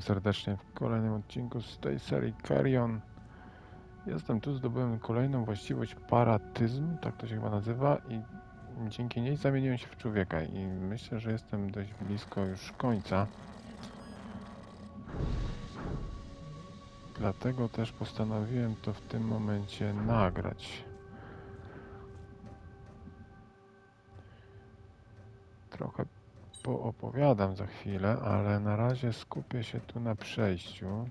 serdecznie w kolejnym odcinku z tej serii Carrion. Jestem tu, zdobyłem kolejną właściwość paratyzm, tak to się chyba nazywa i dzięki niej zamieniłem się w człowieka i myślę, że jestem dość blisko już końca. Dlatego też postanowiłem to w tym momencie nagrać. Poopowiadam za chwilę, ale na razie skupię się tu na przejściu.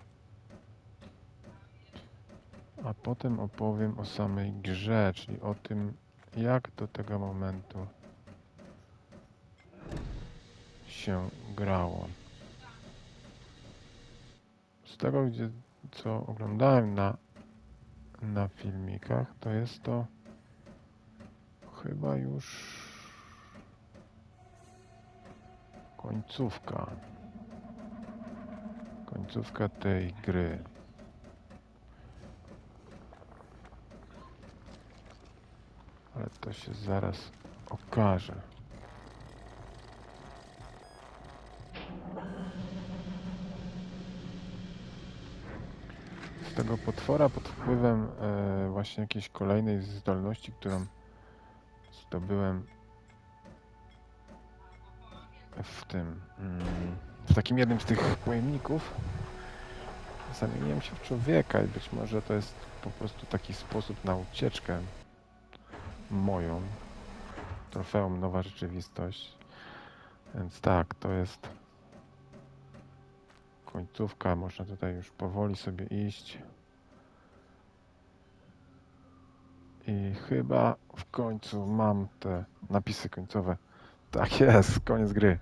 A potem opowiem o samej grze, czyli o tym, jak do tego momentu się grało. Z tego, gdzie, co oglądałem na, na filmikach, to jest to chyba już końcówka. Końcówka tej gry. Ale to się zaraz okaże. Z tego potwora pod wpływem e, właśnie jakiejś kolejnej zdolności, którą zdobyłem w tym, mm, w takim jednym z tych pojemników zamieniłem się w człowieka i być może to jest po prostu taki sposób na ucieczkę moją. Trofeum Nowa Rzeczywistość. Więc tak, to jest końcówka. Można tutaj już powoli sobie iść. I chyba w końcu mam te napisy końcowe. Tak jest, koniec gry.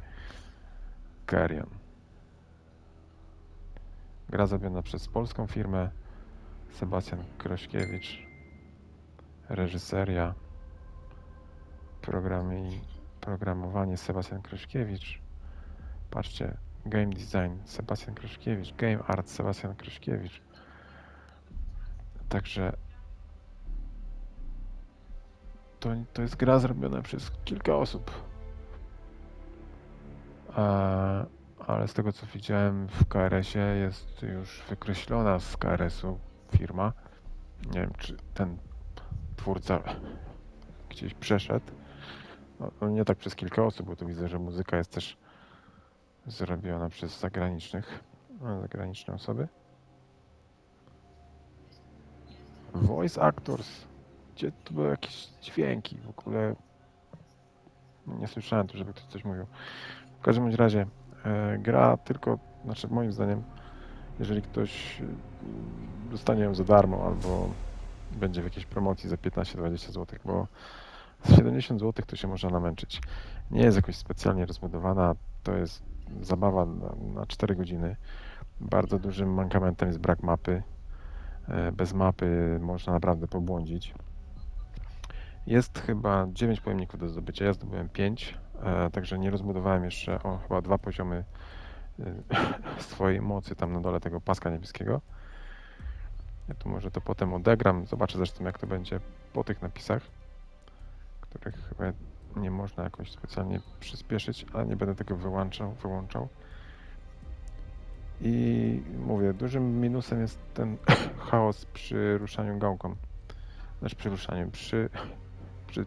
Carrion. Gra zrobiona przez polską firmę. Sebastian Krośkiewicz. Reżyseria. Programowanie Sebastian Krośkiewicz. Patrzcie, game design Sebastian Krośkiewicz, game art Sebastian Krośkiewicz. Także to, to jest gra zrobiona przez kilka osób. Ale z tego co widziałem w KRS-ie jest już wykreślona z KRS-u firma. Nie wiem, czy ten twórca gdzieś przeszedł. No, no nie tak przez kilka osób, bo tu widzę, że muzyka jest też zrobiona przez zagranicznych, zagraniczne osoby. Voice actors. Gdzie tu były jakieś dźwięki w ogóle? Nie słyszałem tu, żeby ktoś coś mówił. W każdym razie e, gra tylko, znaczy moim zdaniem, jeżeli ktoś e, dostanie ją za darmo albo będzie w jakiejś promocji za 15-20 zł, bo z 70 zł to się można namęczyć. Nie jest jakoś specjalnie rozbudowana, to jest zabawa na, na 4 godziny. Bardzo dużym mankamentem jest brak mapy. E, Bez mapy można naprawdę pobłądzić. Jest chyba 9 pojemników do zdobycia, ja zdobyłem 5, e, także nie rozbudowałem jeszcze o chyba dwa poziomy e, swojej mocy tam na dole tego paska niebieskiego. Ja tu może to potem odegram, zobaczę zresztą jak to będzie po tych napisach, których chyba nie można jakoś specjalnie przyspieszyć, ale nie będę tego wyłączał, wyłączał. I mówię, dużym minusem jest ten chaos przy ruszaniu gałką. Znaczy przy ruszaniu, przy, przy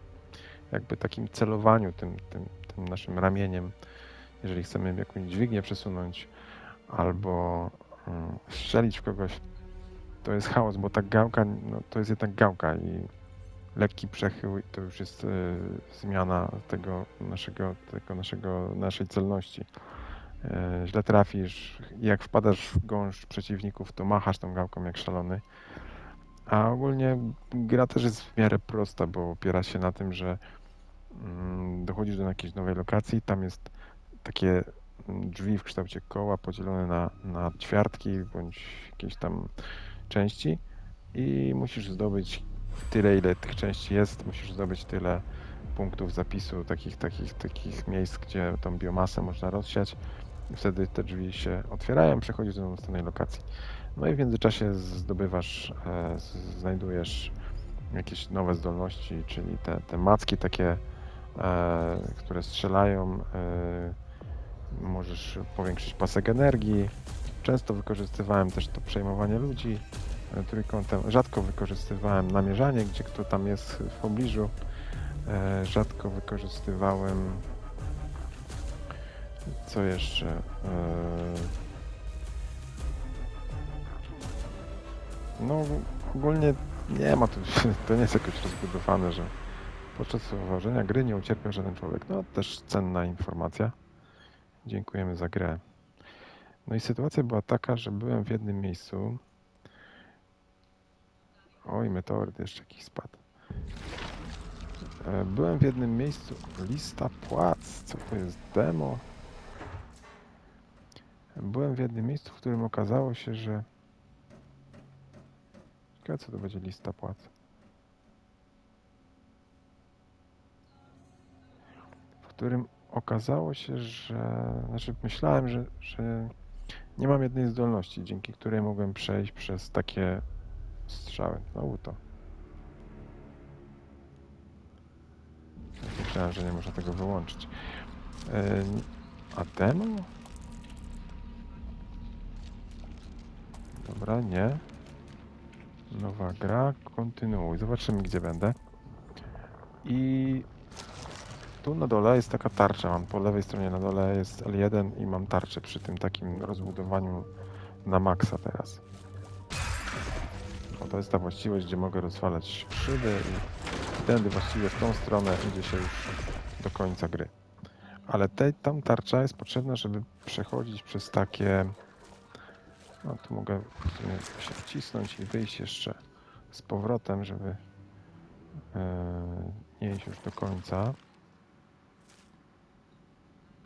jakby takim celowaniu tym, tym, naszym ramieniem, jeżeli chcemy jakąś dźwignię przesunąć albo mm, strzelić w kogoś, to jest chaos, bo ta gałka no, to jest jednak gałka i lekki przechył to już jest e, zmiana tego naszego, tego naszego, naszej celności. E, źle trafisz, jak wpadasz w gąszcz przeciwników, to machasz tą gałką jak szalony. A ogólnie gra też jest w miarę prosta, bo opiera się na tym, że dochodzisz do jakiejś nowej lokacji, tam jest takie mm, drzwi w kształcie koła podzielone na, na ćwiartki bądź jakieś tam części i musisz zdobyć tyle, ile tych części jest, musisz zdobyć tyle punktów zapisu, takich, takich, takich miejsc, gdzie tą biomasę można rozsiać wtedy te drzwi się otwierają, przechodzisz do następnej lokacji. No i w międzyczasie zdobywasz, e, znajdujesz jakieś nowe zdolności, czyli te, te macki takie, które strzelają, e, możesz powiększyć pasek energii, Często wykorzystywałem też to przejmowanie ludzi e, trójkątem. Rzadko wykorzystywałem namierzanie, gdzie kto tam jest w pobliżu. E, Rzadko wykorzystywałem. Co jeszcze? E, No, ogólnie nie ma tu, to nie jest jakoś rozbudowane, że podczas tworzenia gry nie ucierpiał żaden człowiek. No, też cenna informacja. Dziękujemy za grę. No i sytuacja była taka, że byłem w jednym miejscu. Oj, meteoryt jeszcze jakiś spadł. E, Byłem w jednym miejscu. Lista płac. Co to jest? Demo? Byłem w jednym miejscu, w którym okazało się, że... Ciekawe, co to będzie lista płac. Którym okazało się, że... Znaczy, myślałem, że, że nie mam jednej zdolności, dzięki której mogłem przejść przez takie strzały. Znowu to. Myślałem, że nie można tego wyłączyć. E, A demo? Dobra, nie. Nowa gra, kontynuuj. Zobaczymy, gdzie będę. I tu na dole jest taka tarcza. Mam po lewej stronie na dole jest L1 i mam tarczę przy tym takim rozbudowaniu na maksa teraz. O, to jest ta właściwość, gdzie mogę rozwalać szyby i tędy właściwie w tą stronę idzie się już do końca gry. Ale te, tam tarcza jest potrzebna, żeby przechodzić przez takie... No tu mogę się wcisnąć i wyjść jeszcze z powrotem, żeby e, nie iść już do końca.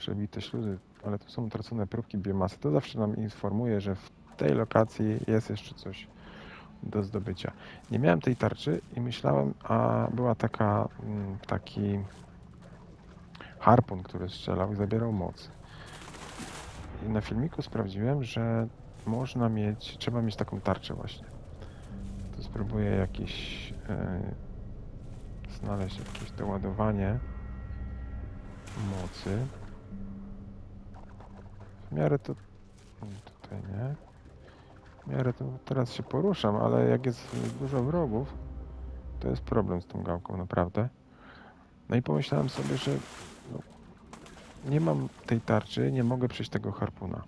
Przebite śluzy, ale tu są tracone próbki biomasy. To zawsze nam informuje, że w tej lokacji jest jeszcze coś do zdobycia. Nie miałem tej tarczy i myślałem, a była taka, mm, taki harpun, który strzelał i zabierał moc. I na filmiku sprawdziłem, że można mieć, trzeba mieć taką tarczę właśnie. To spróbuję jakieś e, znaleźć jakieś doładowanie mocy. W miarę to tutaj nie. W miarę to teraz się poruszam, ale jak jest dużo wrogów, to jest problem z tą gałką naprawdę. No i pomyślałem sobie, że no, nie mam tej tarczy, nie mogę przejść tego harpuna.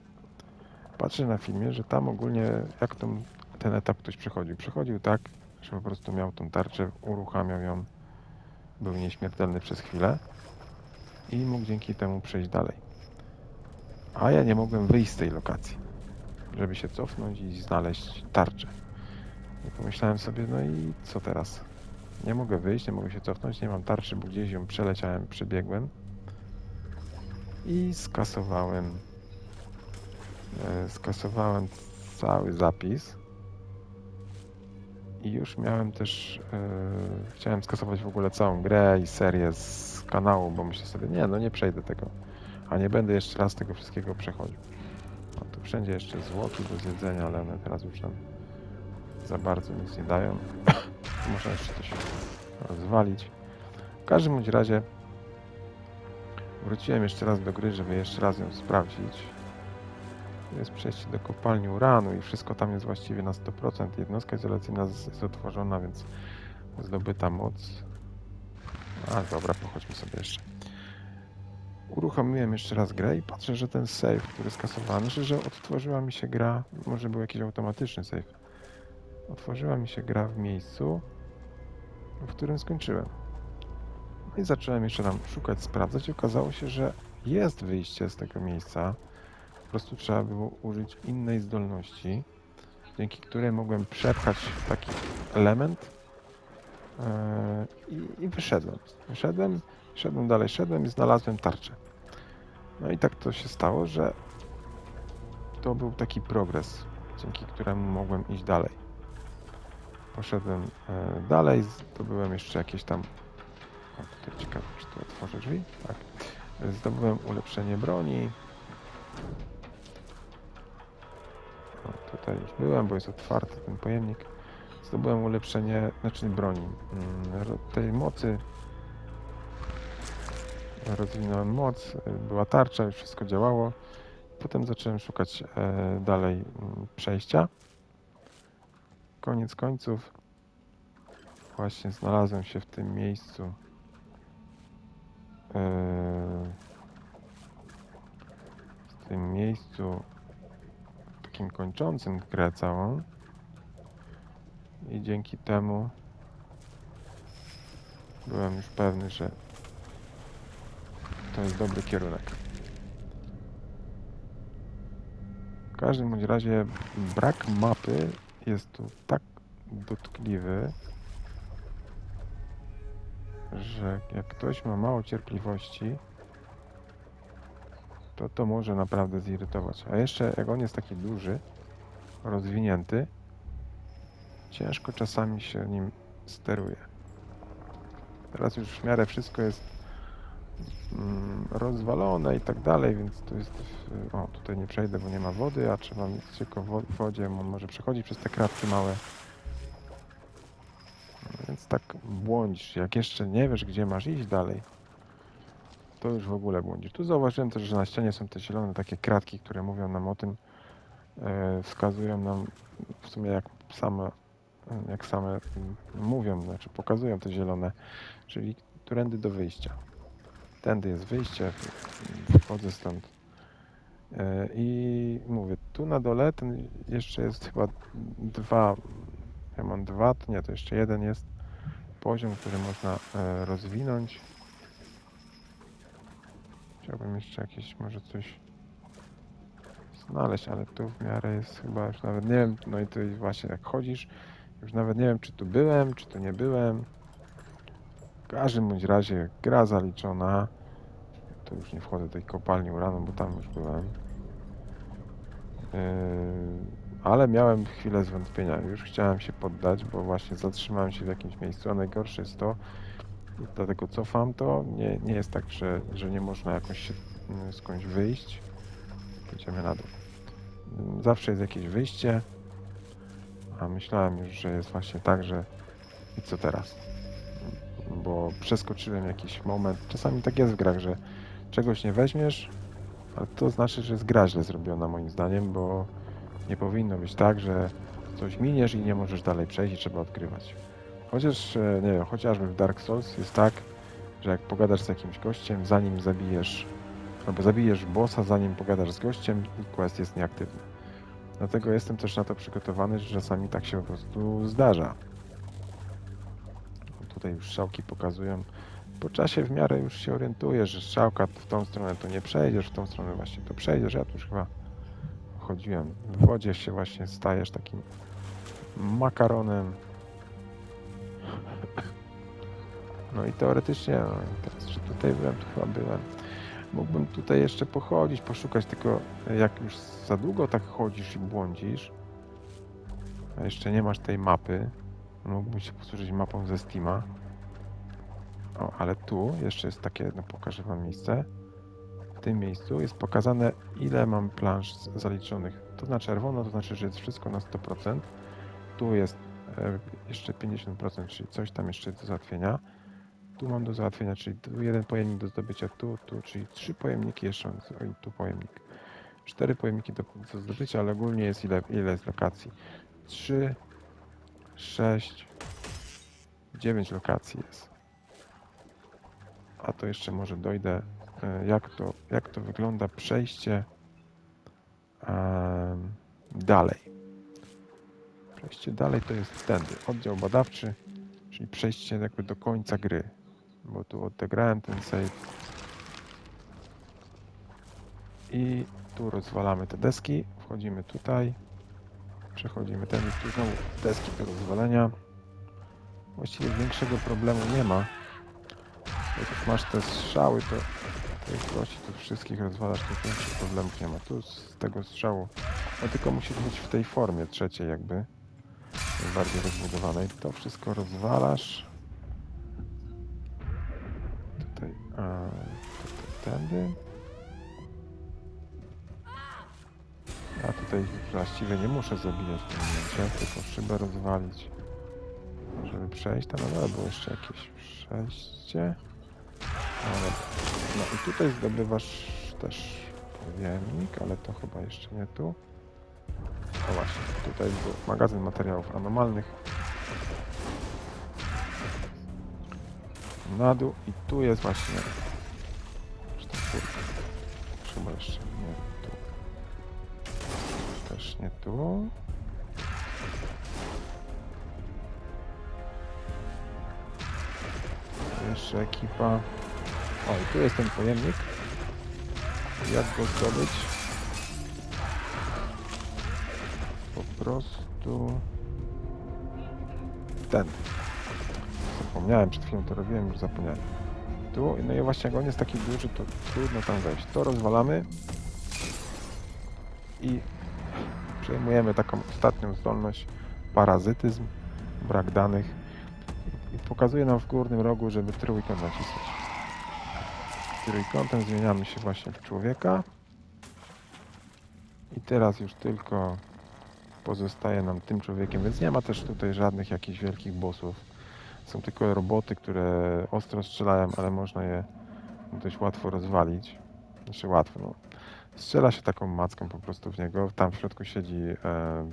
Patrzę na filmie, że tam ogólnie jak tą, ten etap ktoś przechodził. Przechodził tak, że po prostu miał tą tarczę, uruchamiał ją, był nieśmiertelny przez chwilę i mógł dzięki temu przejść dalej. A ja nie mogłem wyjść z tej lokacji, żeby się cofnąć i znaleźć tarczę. I pomyślałem sobie, no i co teraz? Nie mogę wyjść, nie mogę się cofnąć, nie mam tarczy, bo gdzieś ją przeleciałem, przebiegłem i skasowałem e, skasowałem cały zapis i już miałem też e, chciałem skasować w ogóle całą grę i serię z kanału, bo myślę sobie, nie, no nie przejdę tego, a nie będę jeszcze raz tego wszystkiego przechodził. No, tu wszędzie jeszcze zwłoki do zjedzenia, ale one teraz już nam za bardzo nic nie dają. Można jeszcze coś rozwalić. W każdym bądź razie wróciłem jeszcze raz do gry, żeby jeszcze raz ją sprawdzić. Jest przejście do kopalni uranu i wszystko tam jest właściwie na 100%. Jednostka izolacyjna jest otworzona, więc zdobyta moc. A dobra, pochodźmy sobie jeszcze. Uruchomiłem jeszcze raz grę i patrzę, że ten save, który skasowany, że, że odtworzyła mi się gra, może był jakiś automatyczny save. Otworzyła mi się gra w miejscu, w którym skończyłem. No i zacząłem jeszcze tam szukać, sprawdzać okazało się, że jest wyjście z tego miejsca. Po prostu trzeba było użyć innej zdolności, dzięki której mogłem przepchać taki element i, i wyszedłem. Wyszedłem, szedłem dalej, szedłem i znalazłem tarczę. No i tak to się stało, że to był taki progres, dzięki któremu mogłem iść dalej. Poszedłem e, dalej, zdobyłem jeszcze jakieś tam. O, tutaj ciekawe, czy tu otworzę drzwi? Tak. Zdobyłem ulepszenie broni. O, tutaj już byłem, bo jest otwarty ten pojemnik. Zdobyłem ulepszenie, znaczy broni, mm, tej mocy. Rozwinąłem moc, e, była tarcza, już wszystko działało. potem zacząłem szukać e, dalej mm, przejścia. Koniec końców właśnie znalazłem się w tym miejscu. e, w tym miejscu takim kończącym grę całą. I dzięki temu byłem już pewny, że to jest dobry kierunek. W każdym bądź razie brak mapy jest tu tak dotkliwy, że jak ktoś ma mało cierpliwości, to to może naprawdę zirytować. A jeszcze jak on jest taki duży, rozwinięty, ciężko czasami się nim steruje. Teraz już w miarę wszystko jest rozwalone i tak dalej, więc tu jest... w- O, tutaj nie przejdę, bo nie ma wody, a trzeba mieć tylko w wodzie, on może przechodzić przez te kratki małe. No Więc tak błądzisz. Jak jeszcze nie wiesz, gdzie masz iść dalej, to już w ogóle błądzisz. Tu zauważyłem też, że na ścianie są te zielone takie kratki, które mówią nam o tym, e, wskazują nam w sumie jak same, jak same mm, mówią, znaczy pokazują te zielone, czyli którędy do wyjścia. Tędy jest wyjście, wchodzę stąd. E, I mówię, tu na dole ten jeszcze jest chyba dwa, ja mam dwa, to nie, to jeszcze jeden jest poziom, który można e, rozwinąć. Chciałbym jeszcze jakieś może coś znaleźć, ale tu w miarę jest chyba już nawet nie wiem, no i tu właśnie jak chodzisz, już nawet nie wiem czy tu byłem, czy tu nie byłem. Każdym bądź razie gra zaliczona. Tu już nie wchodzę do tej kopalni uranu, bo tam już byłem. Yy, ale miałem chwilę zwątpienia. Już chciałem się poddać, bo właśnie zatrzymałem się w jakimś miejscu, a najgorsze jest to, dlatego cofam to, nie, nie jest tak, że, że nie można jakoś się mm, skądś wyjść. Pójdziemy na dół. Mm, Zawsze jest jakieś wyjście, a myślałem już, że jest właśnie tak, że i co teraz? Bo przeskoczyłem jakiś moment. Czasami tak jest w grach, że czegoś nie weźmiesz, ale to znaczy, że jest gra źle zrobiona moim zdaniem, bo nie powinno być tak, że coś miniesz i nie możesz dalej przejść i trzeba odkrywać. Chociaż, e, nie wiem, chociażby w Dark Souls jest tak, że jak pogadasz z jakimś gościem, zanim zabijesz, albo zabijesz bossa, zanim pogadasz z gościem, quest jest nieaktywny. Dlatego jestem też na to przygotowany, że czasami tak się po prostu zdarza. Tutaj już strzałki pokazują. Po czasie w miarę już się orientujesz, że strzałka w tą stronę to nie przejdziesz, w tą stronę właśnie to przejdziesz. Ja tu już chyba chodziłem. W wodzie się właśnie stajesz takim makaronem. No i teoretycznie, no i teraz, że tutaj byłem, to chyba byłem. Mógłbym tutaj jeszcze pochodzić, poszukać, tylko jak już za długo tak chodzisz i błądzisz, a jeszcze nie masz tej mapy, mógłbym się posłużyć mapą ze Steama. O, ale tu jeszcze jest takie, no pokażę wam miejsce. W tym miejscu jest pokazane, ile mam plansz zaliczonych. To na czerwono, to znaczy, że jest wszystko na 100%. Tu jest e, jeszcze 50%, czyli coś tam jeszcze do załatwienia. Tu mam do załatwienia, czyli jeden pojemnik do zdobycia, tu, tu, czyli trzy pojemniki jeszcze, oj, tu pojemnik. Cztery pojemniki do, do zdobycia, ale ogólnie jest ile, ile jest lokacji? Trzy, sześć, dziewięć lokacji jest. A to jeszcze może dojdę, e, jak to, jak to wygląda przejście dalej. Przejście dalej to jest tędy, oddział badawczy, czyli przejście jakby do końca gry. Bo tu odegrałem ten save. I tu rozwalamy te deski, wchodzimy tutaj, przechodzimy ten, tu znowu deski do rozwalenia. Właściwie większego problemu nie ma. Jak masz te strzały, to jest prości, tu wszystkich rozwalasz, to większych problemów nie ma. Tu z tego strzału, no tylko musisz być w tej formie trzeciej jakby, bardziej rozbudowanej. To wszystko rozwalasz. Tutaj, a, tutaj tędy. Ja tutaj właściwie nie muszę zabijać w tym momencie, tylko szybę rozwalić, żeby przejść. Tam na dole było jeszcze jakieś przejście. Ale, no i tutaj zdobywasz też pojemnik, ale to chyba jeszcze nie tu. O właśnie, tutaj był magazyn materiałów anomalnych. Na dół i tu jest właśnie... Chyba jeszcze nie tu. Też nie tu. Jeszcze ekipa. O, i tu jest ten pojemnik. Jak go zdobyć? Po prostu... Ten. Zapomniałem, przed chwilą to robiłem, już zapomniałem. Tu, no i właśnie jak on jest taki duży, to trudno tam wejść. To rozwalamy i przejmujemy taką ostatnią zdolność, parazytyzm, brak danych i pokazuje nam w górnym rogu, żeby trójkąt nacisnąć. Trójkątem zmieniamy się właśnie w człowieka i teraz już tylko pozostaje nam tym człowiekiem, więc nie ma też tutaj żadnych jakichś wielkich bossów. Są tylko roboty, które ostro strzelają, ale można je dość łatwo rozwalić. Znaczy łatwo, no. Strzela się taką macką po prostu w niego. Tam w środku siedzi e,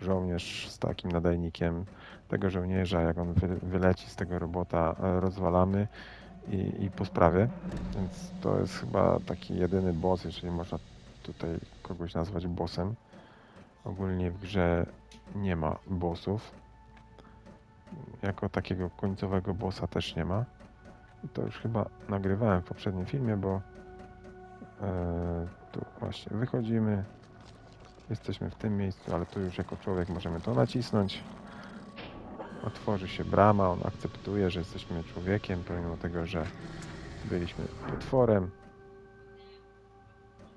żołnierz z takim nadajnikiem. Tego żołnierza, jak on wy, wyleci z tego robota, e, rozwalamy i, i po sprawie. Więc to jest chyba taki jedyny boss, jeżeli można tutaj kogoś nazwać bossem. Ogólnie w grze nie ma bossów. Jako takiego końcowego bossa też nie ma. I to już chyba nagrywałem w poprzednim filmie, bo e, tu właśnie wychodzimy. Jesteśmy w tym miejscu, ale tu już jako człowiek możemy to nacisnąć. Otworzy się brama, on akceptuje, że jesteśmy człowiekiem, pomimo tego, że byliśmy potworem.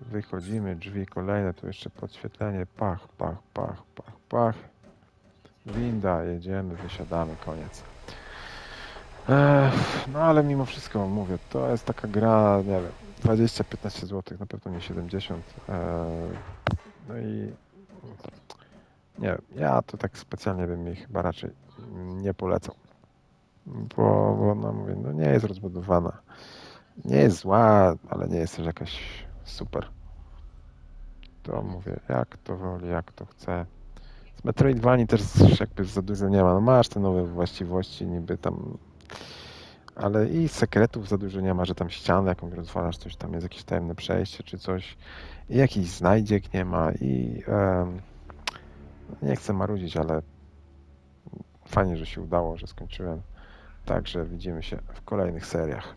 Wychodzimy, drzwi kolejne, tu jeszcze podświetlenie, pach, pach, pach, pach, pach. Winda, jedziemy, wysiadamy, koniec. Ech, no ale mimo wszystko mówię, to jest taka gra, nie wiem, 20-15 zł, na pewno nie 70. Eee, no i nie ja to tak specjalnie bym jej chyba raczej nie polecał. Bo, bo no mówię, no nie jest rozbudowana. Nie jest zła, ale nie jest też jakaś super. To mówię, jak to woli, jak to chce. Z Metroidvanii też jakby za dużo nie ma. No masz te nowe właściwości, niby tam ale i sekretów za dużo nie ma, że tam ścianę jakąś rozwalasz, coś tam jest jakieś tajemne przejście czy coś i jakichś znajdziek nie ma i nie chcę marudzić, ale fajnie, że się udało, że skończyłem. Także widzimy się w kolejnych seriach.